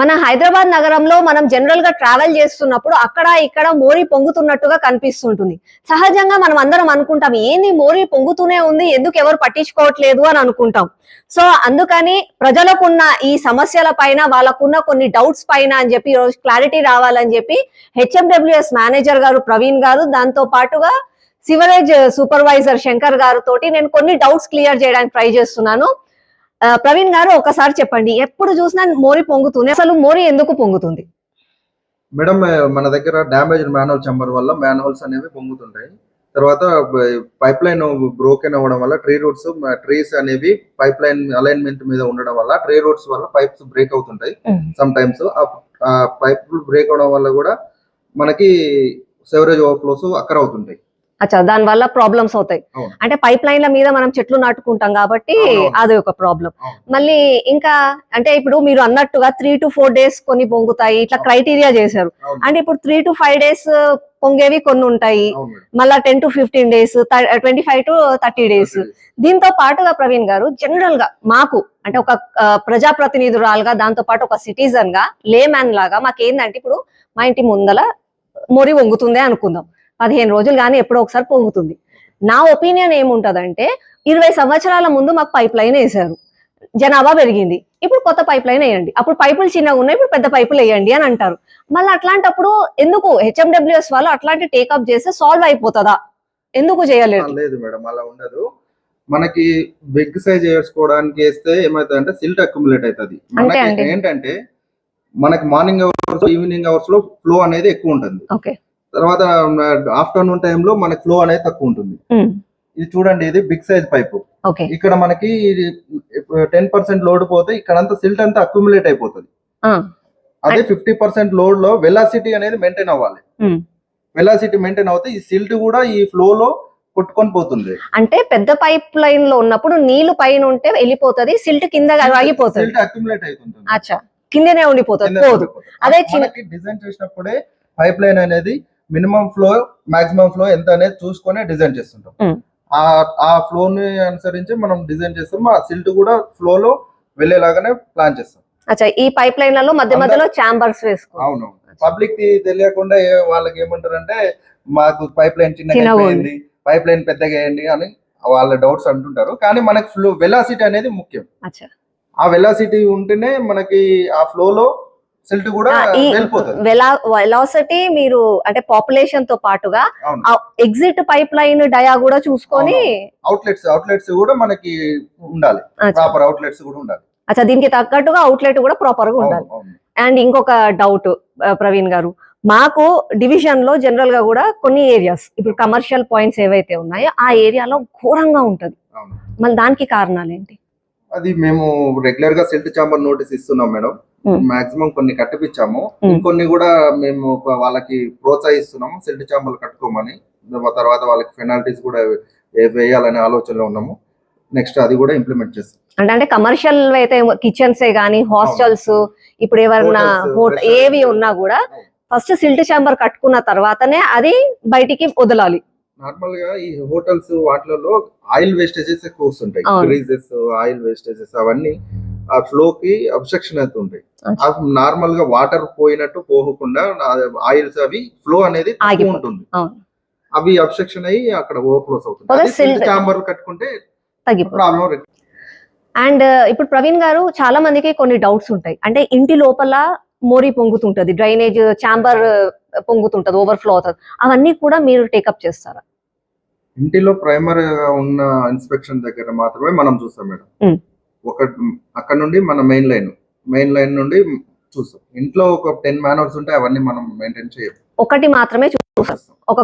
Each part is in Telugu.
మన హైదరాబాద్ నగరంలో మనం జనరల్గా ట్రావెల్ చేస్తున్నప్పుడు అక్కడ ఇక్కడ మోరీ పొంగుతున్నట్టుగా కనిపిస్తుంటుంది. సహజంగా మనం అందరం అనుకుంటాం ఏంది మోరీ పొంగుతూనే ఉంది ఎందుకు ఎవరు పట్టించుకోవట్లేదు అని అనుకుంటాం. సో అందుకని ప్రజలకున్న ఈ సమస్యల పైన వాళ్ళకున్న కొన్ని డౌట్స్ పైన అని చెప్పి ఈరోజు క్లారిటీ రావాలని చెప్పి హెచ్ఎండబ్ల్యూఎస్ మేనేజర్ గారు ప్రవీణ్ గారు దాంతో పాటుగా సివరేజ్ సూపర్వైజర్ శంకర్ గారు తోటి నేను కొన్ని డౌట్స్ క్లియర్ చేయడానికి ట్రై చేస్తున్నాను. ప్రవీణ్ గారు ఒకసారి చెప్పండి. ఎప్పుడు చూసినా మోరీ పొంగుతుంది. అసలు మోరీ ఎందుకు పొంగుతుంది? మేడం మన దగ్గర డ్యామేజ్ మ్యాన్హోల్ చంబర్ వల్ల మ్యాన్హోల్స్ అనేవి పొంగుతుంటాయి. తర్వాత పైప్ లైన్ బ్రోకెన్ అవ్వడం వల్ల ట్రీ రూట్స్ ట్రీస్ అనేవి పైప్ లైన్ అలైన్మెంట్ మీద ఉండడం వల్ల ట్రీ రూట్స్ వల్ల పైప్స్ బ్రేక్ అవుతుంటాయి సమ్ టైమ్స్ ఆ పైప్ బ్రేక్ అవడం వల్ల కూడా మనకి సెవరేజ్ ఓవర్ఫ్లోస్ అక్కర అవుతుంటాయి అచ్చా దాని వల్ల ప్రాబ్లమ్స్ అవుతాయి. అంటే పైప్ లైన్ల మీద మనం చెట్లు నాటుకుంటాం కాబట్టి. అది ఒక ప్రాబ్లం. మళ్ళీ ఇంకా అంటే ఇప్పుడు మీరు అన్నట్టుగా త్రీ టు ఫోర్ డేస్ కొన్ని పొంగుతాయి ఇట్లా. క్రైటీరియా చేశారు అంటే ఇప్పుడు త్రీ టు ఫైవ్ డేస్ పొంగేవి కొన్ని ఉంటాయి. మళ్ళా ten to fifteen days twenty five to thirty days దీంతో పాటుగా ప్రవీణ్ గారు జనరల్గా మాకు అంటే ఒక ప్రజాప్రతినిధురాలుగా దాంతో పాటు ఒక సిటిజన్గా లేమ్యాన్ లాగా మాకేందంటే ఇప్పుడు మా ఇంటి ముందల మొరి వంగుతుందే అనుకుందాం పదిహేను రోజులు కానీ ఎప్పుడో ఒకసారి పొంగుతుంది. నా ఒపీనియన్ ఏముంటదంటే ఇరవై సంవత్సరాల ముందు మాకు పైప్ లైన్ వేశారు. జనాభా పెరిగింది. ఇప్పుడు కొత్త పైప్ లైన్ వేయండి. అప్పుడు పైపులు చిన్నగా ఉన్నాయి ఇప్పుడు పెద్ద పైపులు వేయండి అని అంటారు. మళ్ళీ అట్లాంటప్పుడు ఎందుకు హెచ్ఎండబ్ల్యూఎస్ వాళ్ళు అట్లాంటి టేకప్ చేస్తే సాల్వ్ అయిపోతుందా? ఎందుకు చేయలేదు? లేదు మేడం అలా ఉండదు. మనకి బిగ్ సైజ్ వేసుకోవడానికి వేస్తే ఏమైతుందంటే సిల్ట్ అక్యుములేట్ అవుతుంది. మనకి. ఏంటంటే మనకి మార్నింగ్ అవర్స్ ఈవినింగ్ అవర్స్లో ఫ్లో అనేది ఎక్కువ ఉంటుంది. ఓకే. తర్వాత ఆఫ్టర్నూన్ టైంలో మనకి ఫ్లో అనేది తక్కువ ఉంటుంది. ఇది చూడండి ఇది బిగ్ సైజ్ పైపు. ఓకే. ఇక్కడ మనకి టెన్ పర్సెంట్ లోడ్ పోతే ఇక్కడంతా సిల్ట్ అంతా అక్యుములేట్ అయిపోతుంది. అదే ఫిఫ్టీ పర్సెంట్ లోడ్లో వెలాసిటీ అనేది మెయింటైన్ అవ్వాలి. వెలాసిటీ మెయింటైన్ అవుతే ఈ సిల్ట్ కూడా ఈ ఫ్లో లో కొట్టుకొని పోతుంది. అంటే పెద్ద పైప్ లైన్లో ఉన్నప్పుడు నీళ్ళు పైన ఉంటే వెళ్ళిపోతది సిల్ట్ కింద ఆగిపోతుంది. సిల్ట్ అక్యుములేట్ అవుతుంది అచ్చా. కిందనే ఉండిపోతుంది. పోదు. అదే డిజైన్ చేసినప్పుడే పైప్ లైన్ అనేది మినిమం ఫ్లో మాక్సిమం ఫ్లో ఎంత అనేది చూసుకొని డిజైన్ చేస్తుంటాం. ఆ ఆ ఫ్లో ని అనుసరించి మనం డిజైన్ చేస్తాం. ఆ సిల్ట్ కూడా ఫ్లో లో వెళ్ళేలాగానే ప్లాన్ చేస్తాం. అచ్చా ఈ పైప్ లైన్లలో మధ్య మధ్యలో ఛాంబర్స్ వేసుకో అవును పబ్లిక్ తెలియకుండా వాళ్ళకి ఏమంటారంటే మాకు పైప్ లైన్ చిన్నగా అయిపోయింది పైప్ లైన్ పెద్దగా వేయండి అని వాళ్ళ డౌట్స్ అంటుంటారు. కానీ మనకి ఫ్లో వెలాసిటీ అనేది ముఖ్యం. ఆ వెలాసిటీ ఉంటేనే మనకి ఆ ఫ్లో లో సిల్ట్ కూడా వెలాసిటీ మీరు అంటే పాపులేషన్తో పాటుగా ఎగ్జిట్ పైప్ లైన్ డయా కూడా చూసుకొని అవుట్లెట్స్ అవుట్లెట్స్ కూడా మనకి ఉండాలి. ప్రాపర్ అవుట్లెట్స్ కూడా ఉండాలి అచ్చా దీనికి తగ్గట్టుగా అవుట్లెట్ కూడా ప్రాపర్గా ఉండాలి. అండ్ ఇంకొక డౌట్ ప్రవీణ్ గారు మాకు డివిజన్లో జనరల్గా కూడా కొన్ని ఏరియాస్ ఇప్పుడు కమర్షియల్ పాయింట్స్ ఏవైతే ఉన్నాయో ఆ ఏరియాలో ఘోరంగా ఉంటది. మళ్ళీ దానికి కారణాలు ఏంటి అది మేము రెగ్యులర్గా సిల్ట్ చాంబర్ నోటీస్ ఇస్తున్నాం మేడం. మాక్సిమం కొన్ని కట్టిపించాము Hmm. ఇంకొన్ని కూడా మేము వాళ్ళకి ప్రోత్సహిస్తున్నాము సిల్ట్ చాంబర్లు కట్టుకోమని. తర్వాత వాళ్ళకి పెనాల్టీస్ కూడా వేయాలనే ఆలోచనలో ఉన్నాము. నెక్స్ట్ అది కూడా ఇంప్లిమెంట్ చేస్తాం. అంటే అంటే కమర్షియల్ అయితే కిచెన్స్ గానీ హాస్టల్స్ ఇప్పుడు ఎవరన్నా. ఏవి ఉన్నా కూడా ఫస్ట్ సిల్ట్ చాంబర్ కట్టుకున్న తర్వాతనే అది బయటికి వదలాలి. నార్మల్గా ఈ హోటల్స్ వాటిలలో ఆయిల్ వేస్టేజెస్ ఎక్కువ వస్తుంటాయి. గ్రీజెస్ ఆయిల్ వేస్టేజెస్ అవన్నీ ఆ ఫ్లో కి అబ్స్ట్రక్షన్ అవుతుంటాయి అచ్చా. నార్మల్గా వాటర్ పోయినట్టు పోకుండా ఆయిల్స్ అవి ఫ్లో అనేది. ఉంటుంది. అవి అబ్స్ట్రక్షన్ అయ్యి అక్కడ ఓవర్ఫ్లోస్ అదే అవుతుంది silt- చాంబర్ కట్టుకుంటే ప్రాబ్లం అండ్ ఇప్పుడు ప్రవీణ్ గారు చాలా మందికి కొన్ని డౌట్స్ ఉంటాయి అంటే ఇంటి లోపల మోరీ పొంగుతుంటది డ్రైనేజ్ చాంబర్ పొంగుతుంటది ఓవర్ఫ్లో అవుతుంది అవన్నీ కూడా మీరు టేకప్ చేస్తారా ఇంటిలో ప్రైమరీ గా ఉన్న ఇన్స్పెక్షన్ దగ్గర మాత్రమే మనం చూస్తాం మేడం. ఒక అక్కడ నుండి మన మెయిన్ లైన్ మెయిన్ లైన్ నుండి చూస్తాం. ఇంట్లో ఒక టెన్ మ్యానర్స్ ఉంటే అవన్నీ మనం మెయింటైన్ చేయం ఒకటి మాత్రమే చూస్తారు ఒక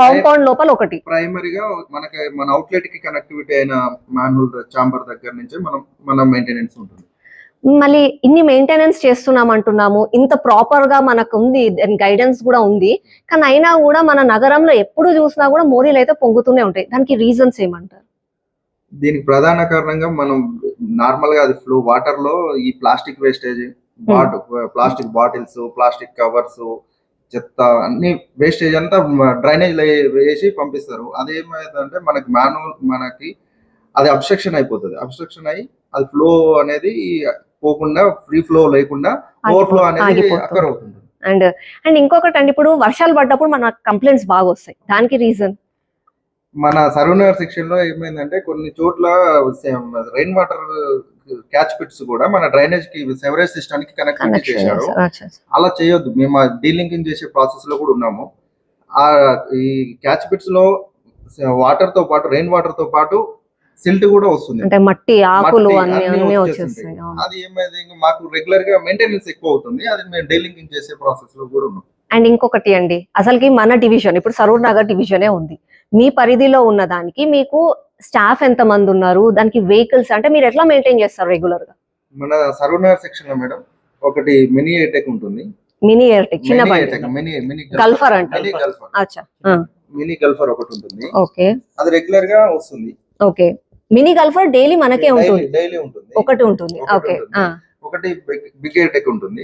కాంపౌండ్ లోపల ఒకటి. ప్రైమరీగా మనకి మన అవుట్లెట్కి కనెక్టివిటీ అయిన మాన్యువల్ చాంబర్ దగ్గర నుంచి మనం మన మెయింటెనెన్స్ ఉంటుంది. మళ్ళీ ఇన్ని మెయింటెనెన్స్ చేస్తున్నాం అంటున్నాము. ఇంత ప్రాపర్గా మనకు ఉంది దాని గైడెన్స్ కూడా ఉంది. కానీ అయినా కూడా మన నగరంలో ఎప్పుడు చూసినా కూడా మోరీలు అయితే పొంగుతూనే ఉంటాయి. దానికి రీజన్స్ ఏమంటారు? దీనికి ప్రధాన కారణంగా మనం నార్మల్గా అది ఫ్లో వాటర్లో ఈ plastic wastage plastic bottles plastic covers చెత్త అన్ని వేస్టేజ్ అంతా డ్రైనేజ్లో వేసి పంపిస్తారు. అదేమైందంటే మనకి మాన్యువల్ మనకి అది అబ్స్ట్రక్షన్ అయిపోతుంది. అబ్స్ట్రక్షన్ అయ్యి అది ఫ్లో అనేది పోకుండా ఫ్రీ ఫ్లో లేకుండా ఓవర్ఫ్లో అనేది. అక్కర్ అవుతుంది అండ్ అండ్ ఇంకొకటి అండి ఇప్పుడు వర్షాలు పడ్డప్పుడు మన కంప్లైంట్స్ బాగా వస్తాయి దానికి రీజన్? మన సర్వనగర్ సెక్షన్లో ఏమైందంటే కొన్ని చోట్ల రెయిన్ వాటర్ క్యాచ్ పిట్స్ కూడా మన డ్రైనేజ్కి సెవరేజ్ సిస్టమ్కి కనెక్ట్ చేశారు అలా చేయొద్దు. మేము డీలింకింగ్ చేసే ప్రాసెస్లో కూడా ఉన్నాము. ఆ ఈ క్యాచ్ పిట్స్లో వాటర్తో పాటు రెయిన్ వాటర్తో పాటు సిల్ట్ కూడా వస్తుంది. అంటే మట్టి ఆకులు అన్ని. వచ్చేస్తాయి. అది ఏమైంది? మాకు రెగ్యులర్గా మెయింటెనెన్స్ ఎక్కువ అవుతుంది అది మేము డీలింకింగ్ చేసే ప్రాసెస్లో కూడా ఉన్నాం. అండ్ ఇంకొకటి అండి అసలుకి మన డివిజన్ ఇప్పుడు సరూర్ నగర్ డివిజనే ఉంది. మీ పరిధిలో ఉన్న దానికి మీకు స్టాఫ్ ఎంత మంది ఉన్నారు? దానికి వెహికల్స్ అంటే మీరు ఎట్లా మెయింటైన్ చేస్తారు రెగ్యులర్గా? మన సర్వనగర్ సెక్షన్లో మేడం ఒకటి మినీ ఎటెక్ ఉంటుంది. మినీ ఎయిర్టెక్ చిన్న బండి. గల్ఫర్. అంటారు. Mini gulper. అచ్చా. మినీ గల్ఫర్ ఒకటి ఉంటుంది. ఓకే. అది రెగ్యులర్గా వస్తుంది. ఓకే. మినీ గల్ఫర్ డైలీ మనకే ఉంటుంది. డైలీ ఉంటుంది. ఒకటి ఉంటుంది. ఓకే. ఒకటి బిగ్ ఎటెక్ ఉంటుంది.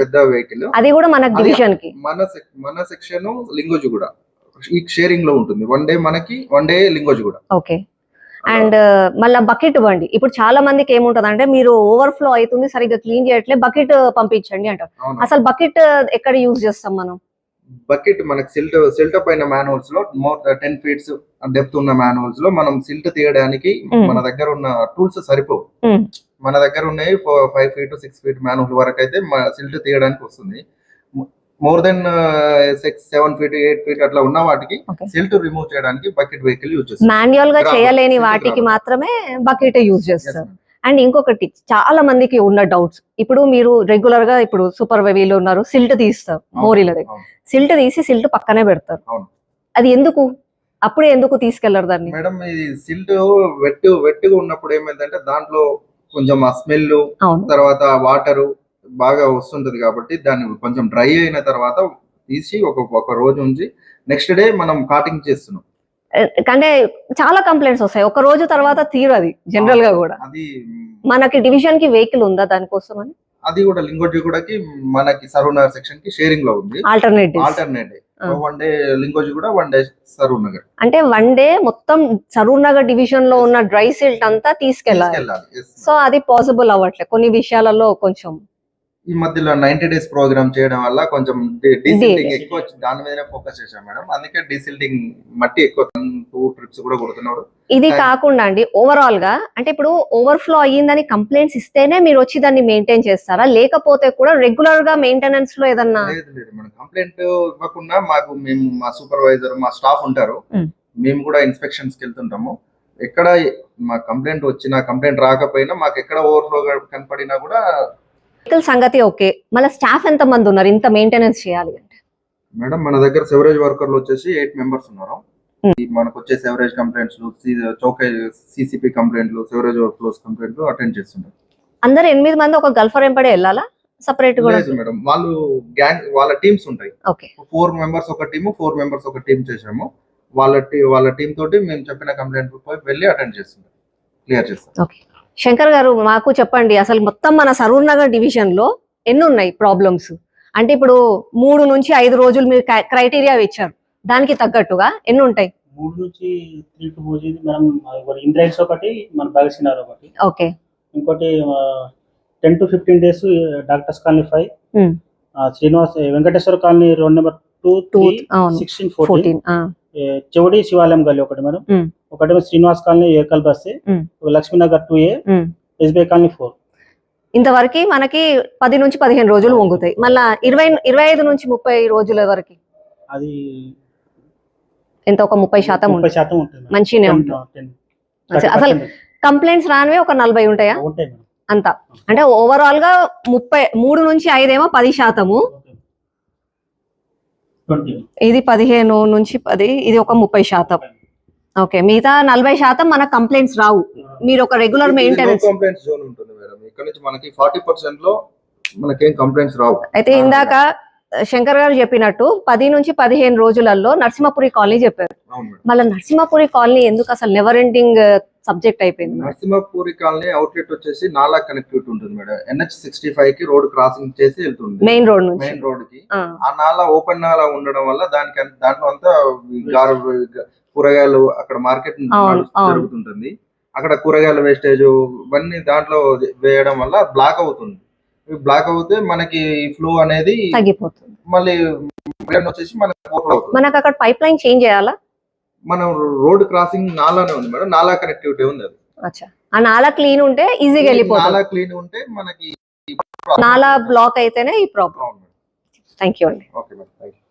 పెద్ద వెహికల్ అది కూడా మన డివిజన్కి. మన మన సెక్షన్ లింగోజ్ కూడా. ఈ షేరింగ్లో ఉంటుంది. వన్ డే మనకి one day Lingojiguda. Okay. And మళ్ళీ బకెట్ బండి ఇప్పుడు చాలా మందికి ఏముంటది అంటే మీరు ఓవర్ఫ్లో అవుతుంది సరిగ్గా క్లీన్ చేయట్లే బకెట్ పంపించండి అంటారు. అసలు బకెట్ ఎక్కడ యూజ్ చేస్తాం మనం? బకెట్ మనకి సిల్ట్ సిల్ట్ పైన మాన్హోల్స్లో మోర్ టెన్ ఫీట్స్ డెప్త్ ఉన్న మాన్హోల్స్లో మనం సిల్ట్ తీయడానికి. మన దగ్గర ఉన్న టూల్స్ సరిపోవు. మన దగ్గర ఉన్నాయి five feet six feet manhole వరకు అయితే సిల్ట్ తీయడానికి వస్తుంది. More than six seven feet eight feet అట్లా ఉన్న వాటికి. సిల్ట్ రిమూవ్ చేయడానికి బకెట్ వెహికల్ యూజ్ చేస్తాం మాన్యువల్గా చేయలేని వాటికి. మాత్రమే బకెట్ యూజ్ చేస్తారు. అండ్ ఇంకొకటి చాలా మందికి ఉన్న డౌట్స్ ఇప్పుడు మీరు రెగ్యులర్గా ఇప్పుడు సూపర్ వెవీలు ఉన్నారు సిల్ట్ తీస్తారు మోరీల దగ్గర. సిల్ట్ తీసి సిల్ట్ పక్కనే పెడతారు. అది ఎందుకు అప్పుడే ఎందుకు తీసుకెళ్ళరు దాన్ని మేడం ఈ సిల్ట్ వెట్టు వెట్టుగా ఉన్నప్పుడు ఏమైందంటే దాంట్లో కొంచెం ఆ స్మెల్ తర్వాత వాటర్ బాగా వస్తుంటది కాబట్టి దాన్ని కొంచెం డ్రై అయిన తర్వాత తీసి ఒక ఒక రోజు ఉంచి నెక్స్ట్ డే మనం కాటింగ్ చేస్తున్నాం. అంటే చాలా కంప్లైంట్స్ వస్తాయి. ఒక రోజు తర్వాత తీరది జనరల్గా కూడా. అది మనకి డివిజన్కి వెహికల్ ఉందా దానికోసం అని? అది కూడా లింగోజీ కూడాకి మనకి సరూనగర్ సెక్షన్కి షేరింగ్లో ఉంది. Alternate alternate. One day Lingojiguda one day Saroornagar అంటే వన్ డే మొత్తం సరూర్ నగర్ డివిజన్లో ఉన్న డ్రై సిల్ట్ అంతా తీసుకెళ్ళాలి. సో అది పాసిబుల్ అవ్వట్లేదు కొన్ని విషయాలలో కొంచెం ఈ మధ్యలో నైన్టీ డేస్ ప్రోగ్రామ్ చేయడం వల్ల కొంచెం డీసిల్టింగ్ ఎక్కువ దాని మీదనే ఫోకస్ చేశాం మేడం. అందుకే డీసిల్టింగ్ మట్టి ఎక్కువ టూ ట్రిప్స్ కూడా కొడుతున్నారు. ఇది కాకుండా అండి ఓవరాల్గా అంటే ఇప్పుడు ఓవర్ఫ్లో అయ్యిందని కంప్లైంట్స్ ఇస్తేనే మీరు వచ్చి దాన్ని మెయింటైన్ చేస్తారా? లేకపోతే కూడా రెగ్యులర్గా మెయింటెనెన్స్లో ఏదన్నా? లేదు లేదు మనం కంప్లైంట్ ఇవ్వకుండా మాకు మేము మా సూపర్వైజర్ మా స్టాఫ్ ఉంటారు. మేము కూడా ఇన్స్పెక్షన్స్కి వెళ్తుంటాము. ఎక్కడ మా కంప్లైంట్ వచ్చినా కంప్లైంట్ రాకపోయినా మాకు ఎక్కడ ఓవర్ఫ్లో కనపడినా కూడా వెహికల్ సంగతి ఓకే. మళ్ళీ స్టాఫ్ ఎంత మంది ఉన్నారు? ఇంత మెయింటెనెన్స్ చేయాలి అంటే. మేడం మన దగ్గర సెవరేజ్ వర్కర్లు వచ్చేసి ఎయిట్ మెంబర్స్ ఉన్నారు. మనకు వచ్చే సెవరేజ్ కంప్లైంట్స్ చౌకే సిసిపి కంప్లైంట్లు సెవరేజ్ క్లోజ్ కంప్లైంట్లు అటెండ్ చేస్తుంటారు. అందరు ఎనిమిది మంది ఒక గల్ఫర్ ఎంపడే వెళ్ళాలా? సపరేట్ కూడా? మేడం వాళ్ళు గ్యాంగ్ వాళ్ళ టీమ్స్ ఉంటాయి. ఫోర్ మెంబర్స్ ఒక టీము ఫోర్ మెంబర్స్ ఒక టీం చేసాము వాళ్ళ టీ వాళ్ళ టీం తోటి మేము చెప్పిన కంప్లైంట్ పోయి వెళ్ళి అటెండ్ చేస్తుంటాం క్లియర్ చేస్తాం ఓకే. శంకర్ గారు మాకు చెప్పండి అసలు మొత్తం మన సరూర్ నగర్ డివిజన్లో ఎన్ని ఉన్నాయి ప్రాబ్లమ్స్ అంటే ఇప్పుడు మూడు నుంచి ఐదు రోజులు మీరు క్రైటీరియా ఇచ్చారు దానికి తగ్గట్టుగా ఎన్ని ఉంటాయి మూడు నుంచి త్రీ టు ఫోర్ జీబీ మనం ఒకటి ఇంద్రాయిల్స్ ఒకటి మన భగసినార్ ఒకటి. ఓకే. ఇంకోటి ten to fifteen days doctors colony five. Srinivas Venkateswara colony road number two two sixteen fourteen చెవడి శివాలయం గల్లీ ఒకటి మేడం. ఒకటేమో శ్రీనివాస్ కాలనీ ఏకల్ బస్సే. Lakshminagar two A. SBI colony four. ఇంతవరకు మనకి పది నుంచి పదిహేను రోజులు వంగుతాయి. మళ్ళా ఇరవై ఇరవై ఐదు నుంచి ముప్పై రోజుల వరకు అది ఎంత? ఒక ముప్పై శాతం ముప్పై శాతం ఉంటుంది. మంచిగానే ఉంటుంది. అసలు- 30% అసలు కంప్లైంట్స్ రానివే ఒక నలభై ఉంటాయా? అంత. అంటే ఓవరాల్గా ముప్పై మూడు నుంచి ఐదేమో పది శాతము. ఇది పదిహేను నుంచి పది ఇది ఒక ముప్పై శాతం. ఓకే మిగతా నలభై శాతం మన కంప్లైంట్స్ రావు. మీరు ఒక రెగ్యులర్ మెయింటెనెన్స్ కంప్లైంట్స్ జోన్ ఉంటుంది మేడం. ఇక్కడ నుంచి మనకి ఫార్టీ పర్సెంట్లో మనకేం కంప్లైంట్స్ రావు. అయితే ఇందాక శంకర్ గారు చెప్పినట్టు పది నుంచి పదిహేను రోజులలో నరసింహపురి కాలనీ చెప్పారు. మళ్ళీ నరసింహపురి కాలనీ ఎందుకు అసలు నెవర్ ఎండింగ్ సబ్జెక్ట్ అయిపోయింది? నరసింహపూరి కాలనీ అవుట్లెట్ వచ్చేసి నాలా కనెక్టివిటీ ఉంటుంది మేడం. ఎన్హెచ్ సిక్స్టీ ఫైవ్కి రోడ్ క్రాసింగ్ చేసి వెళ్తుంది. మెయిన్ రోడ్ నుంచి. మెయిన్ రోడ్కి. ఆ, నాలా ఓపెన్ నాలా ఉండడం వల్ల దానికి దాంట్లో అంతా కూరగాయలు అక్కడ మార్కెట్. జరుగుతుంటుంది. అక్కడ కూరగాయల వేస్టేజ్ ఇవన్నీ దాంట్లో వేయడం వల్ల బ్లాక్ అవుతుంది. బ్లాక్ అవుతే మనకి ఫ్లో అనేది తగ్గిపోతుంది. మళ్ళీ వచ్చేసి మనకి మనకు అక్కడ పైప్ లైన్ చేంజ్ చేయాలా? మనం రోడ్ క్రాసింగ్ నాలానే ఉంది మేడం. నాలా కనెక్టివిటీ ఉంది అది. ఆ నాలా క్లీన్ ఉంటే ఈజీగా వెళ్ళిపోతుంది. నాలా క్లీన్ ఉంటే మనకి నాలా బ్లాక్ అయితేనే ఈ ప్రాబ్లం థ్యాంక్ యూ అండి. Okay madam. Thank you